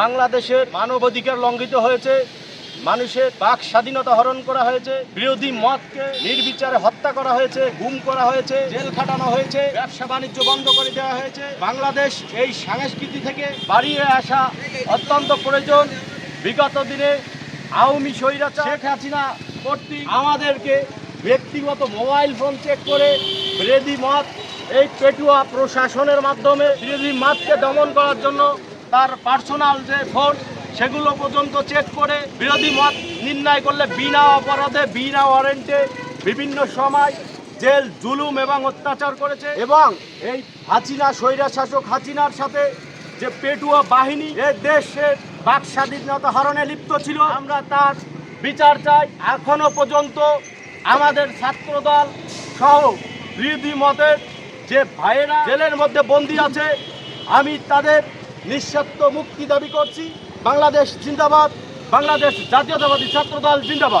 বাংলাদেশের মানবাধিকার লঙ্ঘিত হয়েছে, মানুষের বাক স্বাধীনতা হরণ করা হয়েছে, বিরোধী মতকে নির্বিচারে হত্যা করা হয়েছে, গুম করা হয়েছে, জেল খাটানো হয়েছে, ব্যবসা বাণিজ্য বন্ধ করে দেওয়া হয়েছে। বাংলাদেশ এই সংস্কৃতি থেকে বাড়িয়ে আসা অত্যন্ত প্রয়োজন। বিগত দিনে আওয়ামী স্বৈরাচার শেখ হাসিনা কর্তৃক আমাদেরকে ব্যক্তিগত মোবাইল ফোন চেক করে বিরোধী মত এই পেটুয়া প্রশাসনের মাধ্যমে বিরোধী মতকে দমন করার জন্য তার পার্সোনাল যে ভোট সেগুলো পর্যন্ত চেক করে বিরোধী মত নির্ণয় করলে বিনা অপরাধে বিনা ওয়ারেন্টে বিভিন্ন সময় জেল জুলুম এবং অত্যাচার করেছে। এবং এই হাসিনা স্বৈরা শাসক হাসিনার সাথে যে পেটুয়া বাহিনী এ দেশের বাক স্বাধীনতা হরণে লিপ্ত ছিল আমরা তার বিচার চাই। এখনও পর্যন্ত আমাদের ছাত্রদল সহ বিরোধী মতের যে ভাইয়েরা জেলের মধ্যে বন্দী আছে আমি তাদের নিঃস্বার্থ মুক্তি দাবি করছি। বাংলাদেশ জিন্দাবাদ বাংলাদেশ জাতীয়তাবাদী ছাত্রদল জিন্দাবাদ।